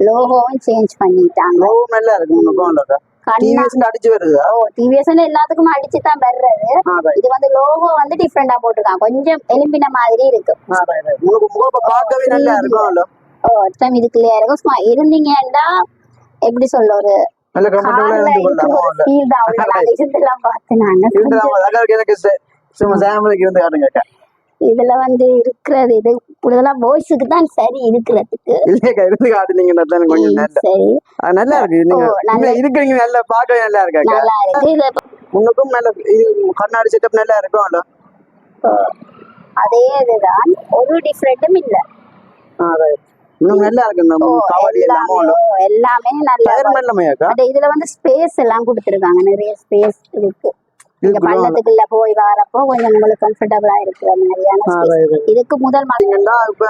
லோகோவும் change பண்ணிட்டாங்க. Low நல்லா இருக்கு முன்னுக்கும் இல்லக்கா கண்ணா டிவிஎஸ் அடிச்சு வருதா? ஓ டிவிஎஸ் எல்லாத்துக்கும் அடிச்சு தான் வர்றது இது வந்து லோகோ வந்து டிஃப்ரெண்டா போட்டிருக்காங்க. கொஞ்சம் எலும்பின மாதிரி இருக்கு. உங்களுக்கு பார்க்கவே நல்லா இருக்கும்ல? ஓ டைம் இது கிளியர் இருக்கும் சும்மா இருந்தீங்கன்னா எப்படி சொல்ல ஒரு நல்ல இருந்து ஃபீல் தான் அவ்வளோ நாங்க இதெல்லாம் பார்த்து அழகா எனக்கு சாம்பிளுக்கு இருந்து காட்டுங்க இதுல வந்து இருக்கிறது. இது கூடுதலா பாய்ஸுக்கு தான் சரி இருக்கிறதுக்கு. இல்லையக்கா இருந்து காட்டுனீங்கன்னா தான் கொஞ்சம் சரி. நல்லா இருக்கு. நீங்க இருக்கிறீங்க நல்லா பார்க்கவே நல்லா இருக்காக்கா நல்லா இருக்கு. இது உங்களுக்கும் நல்ல இது கண்ணாடி செட்டப் நல்லா இருக்கும்ல ஓ, அதே இதுதான். ஒரு டிஃப்ரெண்ட்டும் இல்ல. இன்னும் நல்லா இருக்கு ஓ, கவலி எல்லாமே எல்லாமே நல்லா இதுல வந்து ஸ்பேஸ் எல்லாம் கொடுத்துருக்காங்க. நிறைய ஸ்பேஸ் இருக்கு. நீங்க? பள்ளத்துக்குள்ள போய் வரப்போ கொஞ்சம் உங்களுக்கு கம்ஃபர்டபுளா இருக்கிற மாதிரியான. இதுக்கு முதல் பாத்தீங்கன்னா இப்ப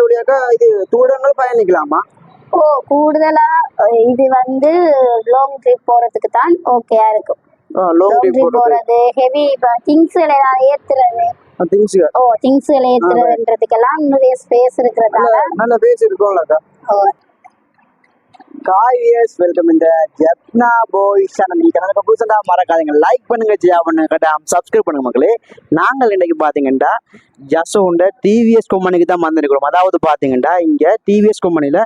வழியாக்கா இது தூரங்கள் பயணிக்கலாமா? ஓ கூடுதலா இது வந்து லாங் ட்ரிப் போறதுக்கு தான் ஓகேயா இருக்கும். லாங் ட்ரிப் போறது. ஹெவி திங்ஸ் எல்லாம் ஏத்துறது. திங்ஸ் ஓ திங்ஸ் ஏத்துறதுன்றதுக்கெல்லாம் நிறைய ஸ்பேஸ் இருக்கிறதால நல்ல ஓ, காயஸ் வெல்கம் இந்த ஜப்னா பாய் சேனல் நீங்க புதுசா மறக்காதீங்க. லைக் பண்ணுங்க ஜியா பண்ணுங்க கட்டாயம் சப்ஸ்கிரைப் பண்ணுங்க மக்களே. நாங்கள் இன்னைக்கு பாத்தீங்கன்னா ஜசோண்ட டிவிஎஸ் கம்பெனிக்கு தான் வந்திருக்கிறோம். அதாவது பாத்தீங்கன்னா இங்க டிவிஎஸ் கம்பெனில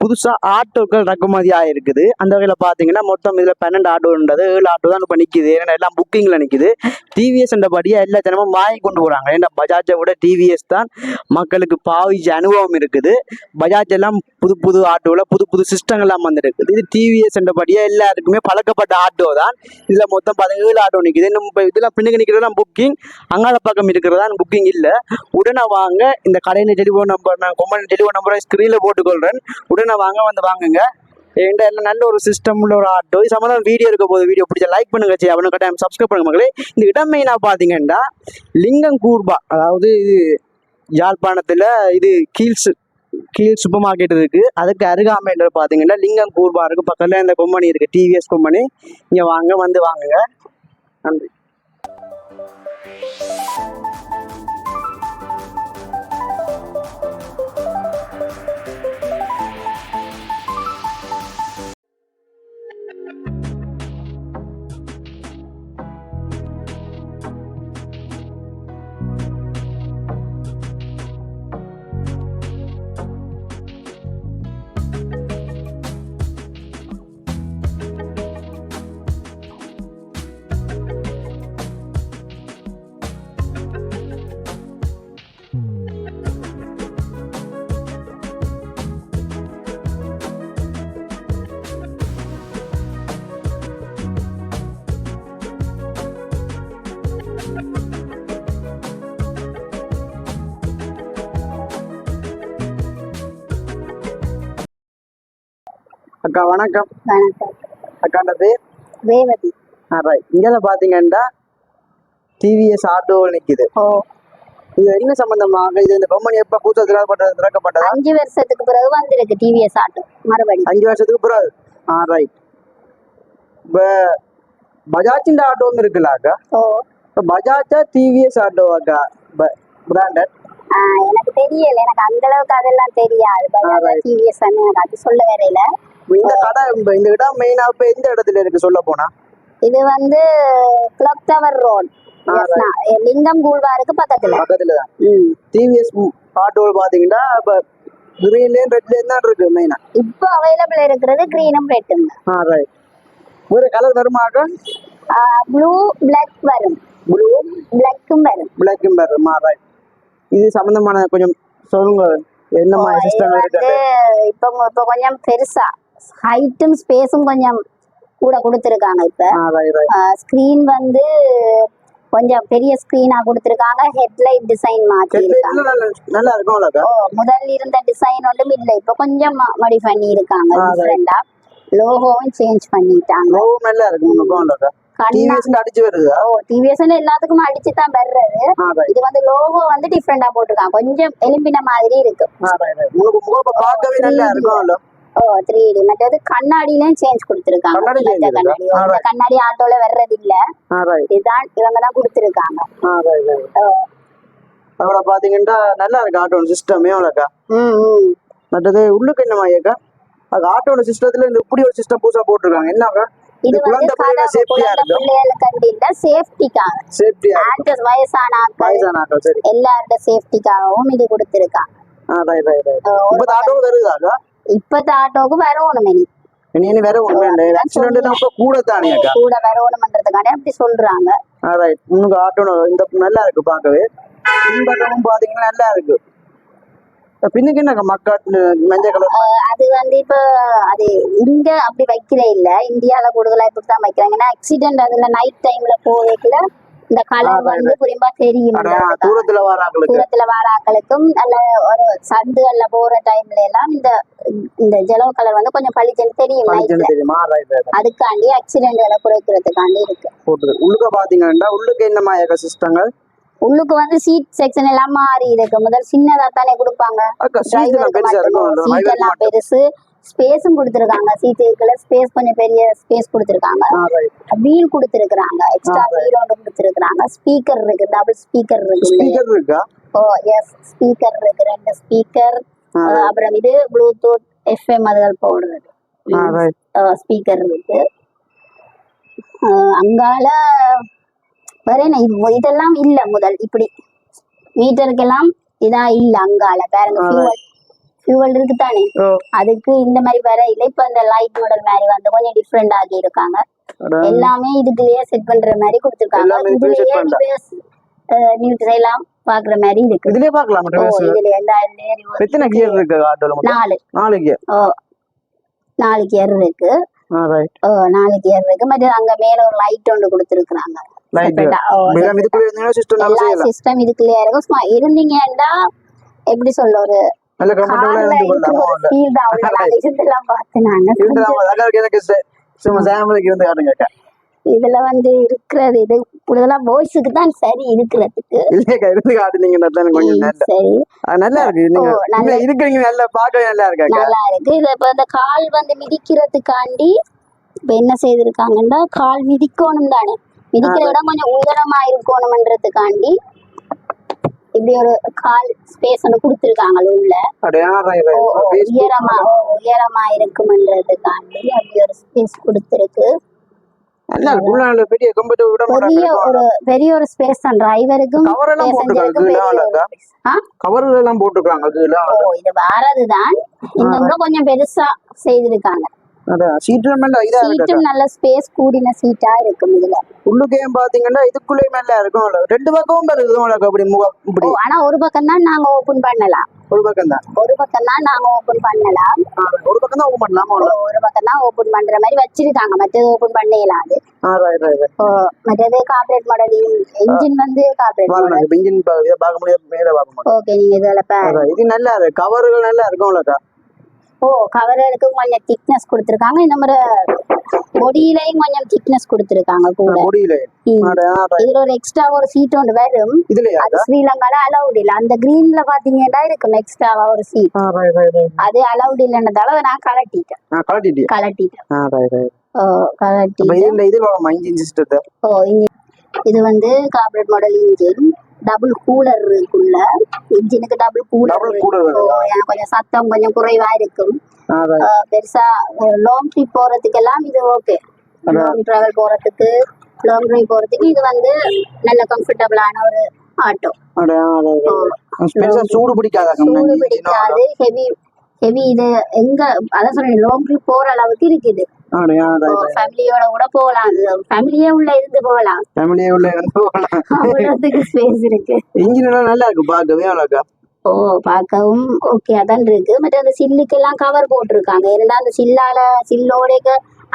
புதுசாக ஆட்டோக்கள் இறக்குமதி ஆகிருக்குது அந்த வகையில் பார்த்தீங்கன்னா மொத்தம் இதில் பன்னெண்டு ஆட்டோன்றது ஏழு ஆட்டோ தான் இப்போ நிற்கிது ஏன்னா எல்லாம் புக்கிங்கில் நிற்கிது டிவிஎஸ் படியாக எல்லா ஜனமும் வாங்கி கொண்டு போகிறாங்க ஏன்னா பஜாஜை விட டிவிஎஸ் தான் மக்களுக்கு பாவிச்ச அனுபவம் இருக்குது. பஜாஜ் எல்லாம் புது புது ஆட்டோவில் புது புது சிஸ்டங்கள்லாம் வந்துருக்குது. இது டிவிஎஸ் படியாக எல்லாருக்குமே பழக்கப்பட்ட ஆட்டோ தான். இதில் மொத்தம் பதினேழு ஆட்டோ நிற்கிது இன்னும் இப்போ இதெல்லாம் பின்னுக்கு நிற்கிறதெல்லாம் புக்கிங் அங்காள பக்கம் இருக்கிறதா புக்கிங் இல்லை. உடனே வாங்க. இந்த கடையில் டெலிஃபோன் நம்பர் நான் கொம்பன் டெலிஃபோன் நம்பரை ஸ்க்ரீனில் போட்டுக்கொள்கிறேன் உடனே வாங்க வந்து வாங்குங்க. என்கிட்ட எல்லாம் நல்ல ஒரு சிஸ்டம் உள்ள ஒரு ஆட்டோ இது சம்மந்தம் வீடியோ இருக்க போது வீடியோ பிடிச்ச லைக் பண்ணுங்க சரி அவனுக்கு கட்டாயம் சப்ஸ்கிரைப் பண்ணுங்க மக்களே. இந்த இடம் மெயினாக பார்த்தீங்கன்னா லிங்கம் கூர்பா அதாவது இது யாழ்ப்பாணத்தில் இது கீழ்ஸ் கீழ் சூப்பர் மார்க்கெட் இருக்கு. அதுக்கு அருகாமையில் பார்த்தீங்கன்னா லிங்கம் கூர்பா இருக்கு. பக்கத்தில் இந்த கொம்பனி இருக்கு டிவிஎஸ் கொம்பனி இங்கே வாங்க வந்து வாங்குங்க. நன்றி. அக்கா வணக்கம். வணக்கம். அக்காண்ட பேர்? ரேவதி. ரைட் இங்கே பார்த்தீங்கன்னா டிவிஎஸ் ஆட்டோ நிற்குது ஓ. இது என்ன சம்பந்தமாக இது இந்த கம்பெனி எப்போ புதுசாக திறக்கப்பட்டது திறக்கப்பட்டதா? அஞ்சு வருஷத்துக்கு பிறகு வந்திருக்கு டிவிஎஸ் ஆட்டோ மறுபடி அஞ்சு வருஷத்துக்கு பிறகு. ஆ ரைட் இப்போ பஜாஜின் ஆட்டோவும் இருக்குல்ல அக்கா? ஓ. இப்போ பஜாஜா டிவிஎஸ் ஆட்டோவாக்கா பிராண்டட் எனக்கு தெரியல. எனக்கு அந்த அளவுக்கு அதெல்லாம் தெரியாது. Right. டிவிஎஸ் எனக்கு அது சொல்ல வரையில இந்த கடை இந்த இந்த இடம் மெயினாக இப்போ எந்த இடத்துல இருக்கு சொல்ல போனா? இது வந்து கிளப் டவர் ரோட் ஆ, லிங்கம் கூழ்வாருக்கு பக்கத்துல. பக்கத்துல தான். டிவிஎஸ் ஆட்டோ பார்த்தீங்கன்னா இப்போ கிரீன்லேயும் ரெட்லேயும் தான் இருக்கு மெயினாக இப்போ அவைலபிள் இருக்கிறது கிரீனும் ரெட்டும் ஆ ரைட் வேறு கலர் வருமாக்கா ப்ளூ பிளாக் வரும். ப்ளூ பிளாக்கும் வரும். பிளாக்கும் வருமா. ரைட் இது சம்பந்தமான கொஞ்சம் சொல்லுங்க. என்ன மாதிரி சிஸ்டம் இருக்கு இப்போ இப்போ கொஞ்சம் பெருசா. ஹைட்டும் ஸ்பேஸும் கொஞ்சம் கூட கொடுத்துருக்காங்க இப்ப. ஸ்க்ரீன் வந்து கொஞ்சம் பெரிய ஸ்க்ரீனா கொடுத்துருக்காங்க. ஹெட்லைட் டிசைன் மாத்தி இருக்காங்க நல்லா நல்லா இருக்கும்லக்கா ஓ முதல்ல இருந்த டிசைன் ஒன்றும் இல்லை. இப்போ கொஞ்சம் மடி பண்ணி இருக்காங்க. டிஃப்ரெண்டா லோகோவும் சேஞ்ச் பண்ணிட்டாங்க. எல்லாத்துக்கும் அடிச்சு தான் வர்றது. இது வந்து லோகோ வந்து டிஃப்ரெண்டா போட்டிருக்காங்க. கொஞ்சம் எலும்பின மாதிரி இருக்கு. ஓ த்ரீ டி மற்றது கண்ணாடியிலயும் சேஞ்ச் கொடுத்துருக்காங்க. கண்ணாடி இந்த கண்ணாடி. இருக்கா? இந்த கண்ணாடி ஆட்டோல வர்றது இல்ல இதுதான் இவங்க தான் கொடுத்துருக்காங்க அதோட பாத்தீங்கன்னா நல்லா இருக்கு ஆட்டோ சிஸ்டமே ம் மற்றது உள்ளுக்கு என்னமா ஐயாக்கா அது ஆட்டோட சிஸ்டத்துல இந்த இப்படி ஒரு சிஸ்டம் புதுசா போட்டிருக்காங்க. என்னக்கா இது வந்து சேஃப்டிக்காக சேஃப்டியா ஆக்டர்ஸ் வயசான ஆட்கள் வயசான ஆட்டோ சரி. எல்லாரோட சேஃப்டிக்காகவும் இது கொடுத்திருக்காங்க. இப்பத்த ஆட்டோக்கு வரணும் இனி இனி இனி வேற வேண்டாம் ஆக்சிடென்ட் தான் இப்போ கூட தானே அக்கா கூட வரணும்ன்றதுக்காண்டி அப்படி சொல்றாங்க ரைட் உங்களுக்கு ஆட்டோ இந்த நல்லா இருக்கு பார்க்கவே பின்பக்கமும் பாத்தீங்கன்னா நல்லா இருக்கு பின்னுக்கு என்னக்கா மக்கா மஞ்சள் கலர் அது வந்து இப்ப அது இங்க அப்படி வைக்கிற இல்ல இந்தியால கூடுதலா இப்படித்தான் வைக்கிறாங்க ஏன்னா ஆக்சிடென்ட் அதுல நைட் டைம்ல போகல இந்த கலர் வந்து குறிப்பா தெரியும் தூரத்துல தூரத்துல வர ஆட்களுக்கும் நல்ல ஒரு சந்துகள்ல போற டைம்ல எல்லாம் இந்த இந்த ஜெலோ கலர் வந்து கொஞ்சம் பளிச்சுன்னு தெரியும் அதுக்காண்டி ஆக்சிடென்ட்களை குறைக்கிறதுக்காண்டி இருக்கு. உள்ளுக்க பாத்தீங்கன்னா உள்ளுக்கு என்னமா ஏக சிஸ்டங்கள் உள்ளுக்கு வந்து சீட் செக்ஷன் எல்லாம் மாறி இருக்கு. முதல் சின்னதா தானே கொடுப்பாங்க சீட் எல்லாம் பெருசா. ஸ்பேஸும் கொடுத்துருக்காங்க. சீட் இருக்குல்ல ஸ்பேஸ் கொஞ்சம் பெரிய ஸ்பேஸ் கொடுத்துருக்காங்க. வீல் கொடுத்துருக்காங்க எக்ஸ்ட்ரா வீல் ஒன்று கொடுத்துருக்காங்க ஸ்பீக்கர் இருக்கு டபுள் ஸ்பீக்கர் இருக்கு. ஸ்பீக்கர் இருக்கா? ஓ எஸ் ஸ்பீக்கர் இருக்கு ரெண்டு ஸ்பீக்கர். அப்புறம் இது ப்ளூடூத் எஃப்எம் அதுகள் போடுறது. ஸ்பீக்கர் இருக்கு. அங்கால வேற என்ன? இது இதெல்லாம் இல்ல முதல். இப்படி மீட்டருக்கெல்லாம் இதா இல்ல அங்கால. பாருங்க ஆ, ஃபியூவல் இருக்கு தானே அதுக்கு இந்த மாதிரி வேற இல்ல இப்ப இந்த லைட் மாடல் மாதிரி வந்து கொஞ்சம் டிஃப்ரெண்ட் ஆகி இருக்காங்க எல்லாமே இதுக்குள்ளேயே செட் பண்ற மாதிரி கொடுத்துருக்காங்க. இதுலயே நியூஸ் எல்லாம் பாக்குற மாதிரி இருக்கு. இதுலயே இதுல எல்லா எத்தனை கியர் இருக்கு ஆட்டோல நாலு. நாலு கியர் ஓ நாலு கியர் இருக்கு. ஓ நாலு கியர் இருக்கு. மற்ற அங்க மேல ஒரு லைட் ஒன்று கொடுத்துருக்காங்க இதுக்குள்ள சிஸ்டம் இதுக்குள்ளேயே இருக்கும். இருந்தீங்கன்னா எப்படி சொல்ல ஒரு நல்ல கம்ஃபர்டபுளா கார்ல இருந்து கொள்ளலாம் இதெல்லாம் எனக்கு சும்மா இருந்து காட்டுங்க அக்கா இதுல வந்து இருக்கிறது இது கூடுதலா பாய்ஸுக்கு தான் சரி இருக்கிறதுக்கு இல்லையக்கா இருந்து காட்டுனீங்கன்னா கொஞ்சம் நல்ல சரி அது நல்லா இருக்கு நீங்க இருக்கிறீங்க நல்லா பார்க்கவே நல்லா இருக்கா நல்லா இருக்கு இது இப்ப இந்த கால் வந்து மிதிக்கிறதுக்காண்டி இப்ப என்ன செய்திருக்காங்கன்னா கால் மிதிக்கணும் தானே மிதிக்கிற இடம் கொஞ்சம் உயரமா இருக்கணும்ன்றதுக்காண்டி இப்படி ஒரு கால் ஸ்பேஸ் ஒன்று கொடுத்துருக்காங்க Facebook உயரமா உயரமா இருக்கும்ன்றதுக்காண்டி அப்படி ஒரு ஸ்பேஸ் கொடுத்துருக்கு. பெரிய ஒரு பெரிய ஒரு ஸ்பேஸ் தான். டிரைவருக்கும் கவர் எல்லாம் போட்டுருக்காங்க இது வாரதுதான். முறை கொஞ்சம் பெருசா செய்திருக்காங்க. சீட்டும் நல்ல ஸ்பேஸ் கூடின சீட்டா இருக்கும் இதுல உள்ளுக்கையும் பாத்தீங்கன்னா இதுக்குள்ளேயும் நல்லா இருக்கும் ரெண்டு பக்கமும் இருக்குது அப்படி முகம் இப்படி ஆனா ஒரு பக்கம் தான் நாங்க ஓபன் பண்ணலாம் ஒரு பக்கம் தான் ஒரு பக்கம் தான் நாங்க ஓபன் பண்ணலாம் ஒரு பக்கம் தான் ஓப்பன் பண்ணலாமா ஒரு பக்கம் தான் ஓபன் பண்ற மாதிரி வச்சிருக்காங்க மற்றது ஓபன் பண்ணலாம் அது மற்றது கார்பரேட் மாடல் இன்ஜின் வந்து கார்பரேட் மாடல் பாருங்க இன்ஜின் பார்க்க முடியாது மேலே பார்க்க முடியாது ஓகே நீங்க இதுல பா- அதான், இது நல்லா இருக்கு கவர்கள் நல்லா இருக்கும்லக்கா ஓ கவருக்கு கொஞ்சம் திக்னஸ் கொடுத்துருக்காங்க. இந்த மாதிரி பொடியிலையும் கொஞ்சம் திக்னஸ் கொடுத்துருக்காங்க கூட. இதுல ஒரு எக்ஸ்ட்ரா ஒரு சீட் ஒன்று வரும். அது ஸ்ரீலங்கால அலௌட் இல்ல. அந்த கிரீன்ல பாத்தீங்கன்னா இருக்கும் எக்ஸ்ட்ராவா ஒரு சீட் அது அலௌட் இல்லைன்றதால நான் கலட்டிட்டேன் கலட்டிட்டேன் ஓ கலட்டி இது இது வந்து corporate model engine double cooler இருக்குள்ள இன்ஜினுக்கு டபுள் கூலர் கொஞ்சம் சத்தம் கொஞ்சம் குறைவா இருக்கும். பெருசா லாங் ட்ரிப் போறதுக்கெல்லாம் இது ஓகே லாங் டிராவல் போறதுக்கு லாங் டிரைவ் போறதுக்கு இது வந்து நல்ல கம்ஃபர்டபுளான ஒரு ஆட்டோ சூடு பிடிக்காதாக்கா சூடு பிடிக்காது. ஹெவி ஹெவி இது எங்க அதான் சொல்றேன் லாங் ட்ரிப் போற அளவுக்கு இருக்குது. ஃபேமிலியோட கூட போகலாம். ஃபேமிலியே உள்ள இருந்து போகலாம். ஃபேமிலியே உள்ள இருந்து போகலாம். அவ்வளவுக்கு ஸ்பேஸ் இருக்கு. இன்ஜின் எல்லாம் நல்லா இருக்கு பார்க்கவே அழகா ஓ பார்க்கவும் ஓகே அதான் இருக்கு. மற்ற அந்த சில்லுக்கெல்லாம் கவர் போட்டிருக்காங்க. ஏன்னா அந்த சில்லால சில்லோட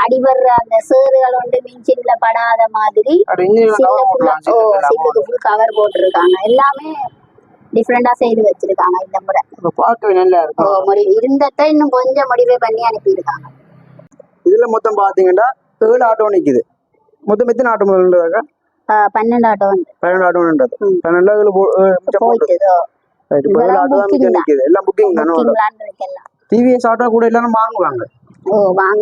அடிபடுற அந்த சேறுகள் வந்து மிஞ்சின்ல படாத மாதிரி சில்லுக்கு ஃபுல் கவர் போட்டிருக்காங்க. எல்லாமே டிஃப்ரெண்டா செய்து வச்சிருக்காங்க இந்த முறை. பார்க்கவே நல்லா இருக்கும். இன்னும் கொஞ்சம் முடிவே பண்ணி அனுப்பியிருக்காங்க. இதுல மொத்தம் பாத்தீங்கன்னா ஏழு ஆட்டோ நிக்குது. மொத்தம் எத்தனை ஆட்டோ முதல்ன்றதாக்கா ஆஹ் பன்னெண்டு ஆட்டோ பன்னெண்டு ஆட்டோன்றது. பன்னெண்டு ஏழு ஆட்டோ தான் மிச்சம். நிக்குது. எல்லாம் புக்கிங் தானே டிவிஎஸ் ஆட்டோ கூட எல்லாரும் வாங்குவாங்க.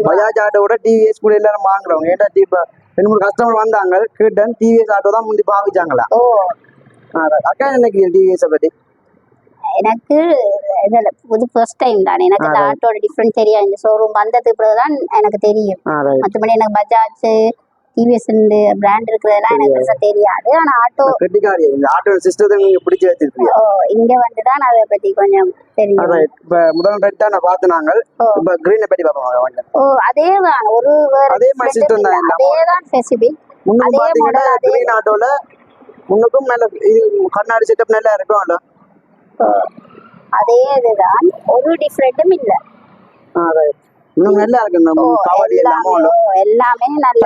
பஜாஜ் ஆட்டோ கூட டிவிஎஸ் கூட எல்லாரும் வாங்குறவங்க. ஏன்டா இப்ப ரெண்டு மூணு கஸ்டமர் வந்தாங்க கேட்டேன் டிவிஎஸ் ஆட்டோ தான் முந்தி பாவிச்சாங்களா? அக்கா என்ன நினைக்கிறீங்க டிவிஎஸ் பத்தி? எனக்கு இதுல புது ஃபர்ஸ்ட் டைம் தான். எனக்கு இந்த ஆட்டோட டிஃப்ரெண்ட் தெரியாது. இந்த ஷோரூம் வந்ததுக்கு பிறகுதான் எனக்கு தெரியும். மற்றபடி எனக்கு பஜாஜ் டிவிஎஸ் பிராண்ட் இருக்கிறதெல்லாம் எனக்கு பெருசா தெரியாது. ஆனா ஆட்டோ கெட்டிக்காரி இந்த ஆட்டோ சிஸ்டத்தை நீங்க பிடிச்சி வச்சிருக்கீங்க ஓ, இங்க வந்து தான் அதை பத்தி கொஞ்சம் தெரியும். இப்ப முதல் ரெட் தான் பார்த்து நாங்கள். இப்ப கிரீனை பத்தி கொஞ்சம் ஓ அதே தான் ஒரு அதே மாதிரி system தான். அதே தான் ஸ்பெசிபிக் அதே model, அதே- ஆட்டோல முன்னுக்கும் நல்ல இது கண்ணாடி செட்டப் நல்லா இருக்கும்ல. அதே இதுதான். ஒரு டிஃப்ரெண்ட்டும் இல்ல. எல்லாமே நல்ல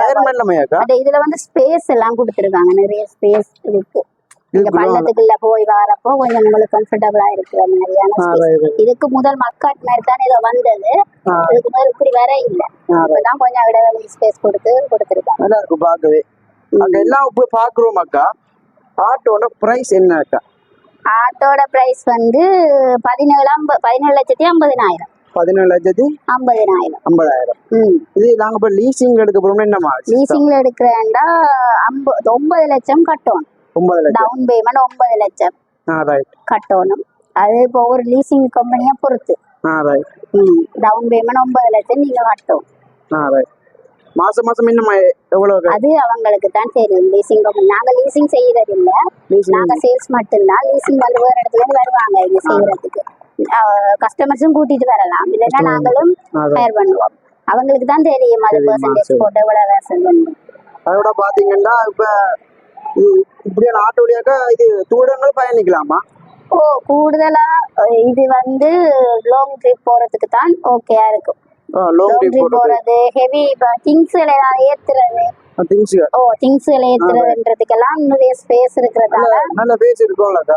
இதுல வந்து ஸ்பேஸ் எல்லாம் கொடுத்துருக்காங்க. நிறைய ஸ்பேஸ் இருக்கு. நீங்க? பள்ளத்துக்குள்ள போய் வரப்போ கொஞ்சம் உங்களுக்கு கம்ஃபர்டபுளா இருக்கு அந்த மாதிரியான. இதுக்கு முதல் மக்காட் மாதிரி தான் இதை வந்தது. இதுக்கு முதல் இப்படி வர இல்ல. இப்பதான் கொஞ்சம் இடைவெளி ஸ்பேஸ் கொடுத்து கொடுத்துருக்காங்க. நல்லா இருக்கும் பார்க்கவே. அங்க எல்லாம் போய் பாக்குறோம் அக்கா. ஆட்டோட பிரைஸ் என்ன அக்கா? ஆட்டோட பிரைஸ் வந்து பதினேழு ஐம்பது பதினேழு லட்சத்தி ஐம்பதினாயிரம். பதினேழு லட்சத்தி ஐம்பதினாயிரம். ஐம்பதாயிரம். இது நாங்க இப்ப லீசிங் எடுக்க போறோம்னா என்ன மாதிரி லீசிங்ல எடுக்கிறேன்டா ஐம்பது ஒன்பது லட்சம் கட்டணும். ஒன்பது லட்சம். டவுன் பேமெண்ட் ஒன்பது லட்சம். கட்டணும். அது இப்போ ஒரு லீசிங் கம்பெனியை பொறுத்து. டவுன் பேமெண்ட் ஒன்பது லட்சம் நீங்க கட்டணும். மாசம் மாசம் இன்னும் எவ்வளவு அது அவங்களுக்கு தான் தெரியும் லீசிங் நாங்க லீசிங் செய்யறது இல்ல நாங்க சேல்ஸ் மட்டும்தான். லீசிங் வந்து வேற இடத்துல இருந்து வருவாங்க இங்க செய்யறதுக்கு கஸ்டமர்ஸும் கூட்டிட்டு வரலாம். இல்லைன்னா நாங்களும். ஹயர் பண்ணுவோம். அவங்களுக்கு தான் தெரியும் அது? பெர்சன்டேஜ். போட்டு எவ்வளவு வேசன் அதோட பாத்தீங்கன்னா இப்ப இப்படியான ஆட்டோ வழியாக்கா இது தூரங்கள் பயணிக்கலாமா? ஓ கூடுதலா இது வந்து லாங் ட்ரிப் போறதுக்கு தான் ஓகேயா இருக்கும். லாங் ட்ரிப் போறது ஹெவி திங்ஸ் ஏத்துறது. திங்ஸ் ஓ திங்ஸ் ஏத்துறதுன்றதுக்கெல்லாம் நிறைய ஸ்பேஸ் இருக்கிறதால நல்ல இருக்கும்லக்கா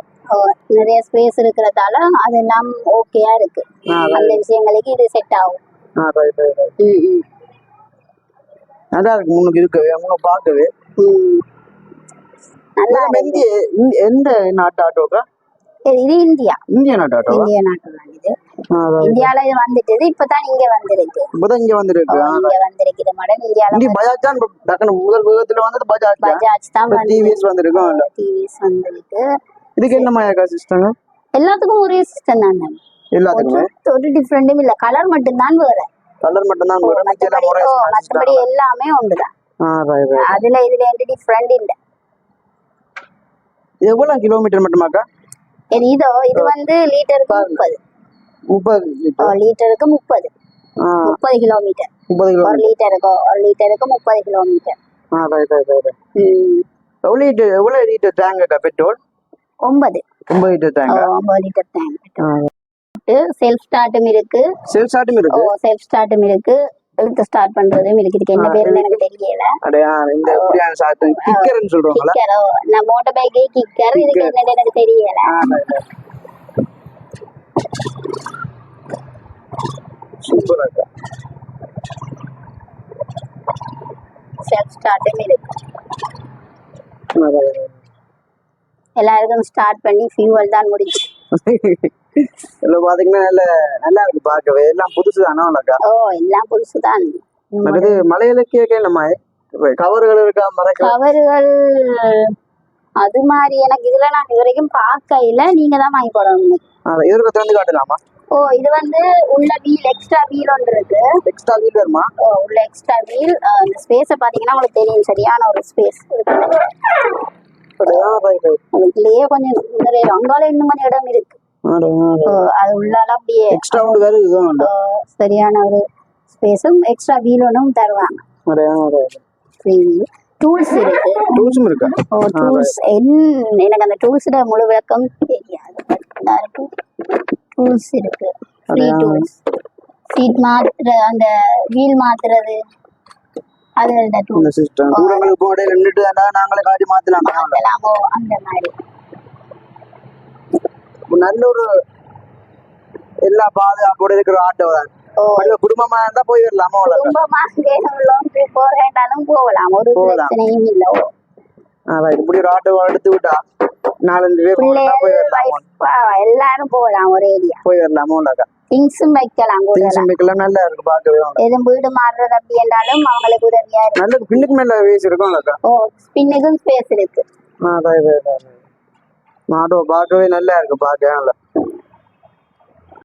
நிறைய ஸ்பேஸ் இருக்கிறதால அதெல்லாம் ஓகேயா இருக்கு. அந்த விஷயங்களுக்கு இது செட் ஆகும். நல்லா இருக்கு முன்னுக்கு இருக்கவே முன்ன பார்க்கவே. நல்லா எந்த நாட்டு ஆட்டோக்கா இது இது இந்தியா. இந்திய நாட்டு இந்திய நாட்டு தான் இது. இந்தியால இது வந்துட்டது இப்பதான் இங்க வந்திருக்கு. இப்பதான் இங்க வந்துருக்கு. இங்க வந்திருக்குது மேடம். இந்தியால இங்க பஜாஜ் தான் டக்குனு முதல் வேகத்துல வந்தது பஜாஜ் தான். பஜாஜ் தான் டிவிஎஸ் வந்திருக்கும் இல்ல டிவிஎஸ் வந்திருக்கு. இதுக்கு என்ன மாயாக்கா சிஸ்டம் எல்லாத்துக்கும் ஒரே சிஸ்டம் தான். எல்லாத்துக்குமே? ஒரு டிஃப்ரெண்டும் இல்ல. கலர் மட்டும்தான் வேற. கலர் மட்டும் தான் எல்லாம் மத்தபடி எல்லாமே ஒன்றுதான் அதுல இதுல எந்த டிஃப்ரெண்ட் இல்ல. எவ்வளவு கிலோமீட்டர் மட்டுமாக்கா இது இதோ இது வந்து லிட்டருக்கு முப்பது. முப்பது லிட்டருக்கு முப்பது. முப்பது கிலோமீட்டர் முப்பது ஒரு லிட்டருக்கு ஒரு லிட்டருக்கு முப்பது கிலோமீட்டர். எவ்வளவு லிட்டர் எவ்வளவு லிட்டர் டேங்கக்கா பெட்ரோல் ஒன்பது. ஒன்பது லிட்டர் டேங்கா ஒன்பது லிட்டர் டேங்க் செல்ஃப் ஸ்டார்ட்டும் இருக்கு. செல்ஃப் ஸ்டார்ட்டும் இருக்கு? செல்ஃப் ஸ்டார்ட்டும் இருக்கு. இழுத்து ஸ்டார்ட் பண்றதும் இருக்கு இதுக்கு என்ன பேருன்னு எனக்கு தெரியல. அடையா இந்த எப்படியான ஸ்டார்ட் கிக்கர்னு சொல்றாங்களா கிக்கரோ நான் மோட்டர் பைக்கே கிக்கர் இதுக்கு என்னன்னு எனக்கு தெரியல. சூப்பர் செல்ஃப் ஸ்டார்ட்டும் இருக்கு. எல்லாருக்கும் ஸ்டார்ட் பண்ணி ஃபியூவல் தான் முடிச்சு. இதுல பாத்தீங்கன்னா நல்ல நல்லா இருக்கு பார்க்கவே. எல்லாம் புதுசு தானே ஓ எல்லாம் புதுசு தான் அடுத்து மலையில கேட்க நம்ம கவர்கள் இருக்கா மறக்க கவர்கள் அது மாதிரி எனக்கு இதுல நான் இது வரைக்கும் பார்க்கையில நீங்க தான் வாங்கி போடணும் இதற்கு திறந்து காட்டலாமா? ஓ இது வந்து உள்ள வீல் எக்ஸ்ட்ரா வீல் ஒன்று இருக்கு. எக்ஸ்ட்ரா வீல் வருமா? ஓ, உள்ள எக்ஸ்ட்ரா வீல். அந்த ஸ்பேஸை பாத்தீங்கன்னா உங்களுக்கு தெரியும். சரியான ஒரு ஸ்பேஸ் அதுக்குள்ளேயே கொஞ்சம் நிறைய அங்கால இன்னும் கொஞ்சம் இடம் இருக்கு. அது உள்ளால அப்படியே எக்ஸ்ட்ரா சரியான ஒரு ஸ்பேஸும் எக்ஸ்ட்ரா வீல் ஒன்றும் தருவாங்க. டூல்ஸ் இருக்கு. டூல்ஸும் இருக்கா? ஓ டூல்ஸ் எனக்கு அந்த டூல்ஸோட முழு விளக்கம் தெரியாது பட் இருக்கு. டூல்ஸ் இருக்கு. ஃப்ரீ? டூல்ஸ் சீட் மாத்துற அந்த வீல் மாத்துறது. அது இந்த சிஸ்டம் தூரங்களுக்கு இடையில நின்றுட்டு தாண்டா நாங்களே காட்டி மாத்தலாம். மாத்தலாமோ? அந்த மாதிரி. நல்ல ஒரு எல்லா பாதுகாப்போட இருக்கிற ஆட்டோ தான். குடும்பமா இருந்தா போய் வரலாமா குடும்பமா ட்ரிப் போறேன்டாலும் போகலாம். ஒரு. பிரச்சனையும் இல்ல. ஓ. ரைட் இப்படி ஒரு ஆட்டோ எடுத்து விட்டா நாலஞ்சு பேர் போய் வரலாமா? எல்லாரும் போகலாம் ஒரு ஏரியா. போய் வரலாமா உள்ளக்கா திங்ஸும் வைக்கலாம் கூட திங்ஸ் மிக்கலாம் நல்லா இருக்கு பார்க்கவே அவ்வளோ. எதுவும் வீடு மாறுறது அப்படி என்றாலும் அவங்களுக்கு உதவியா இருக்கும் நல்ல பின்னுக்கு மேல வேஸ் இருக்கும் உள்ளக்கா ஓ ஸ்பின்னுக்கும் ஸ்பேஸ் இருக்கு ஆ ரைட் ரைட் ரைட் ஆட்டோ பார்க்கவே நல்லா இருக்கு பார்க்க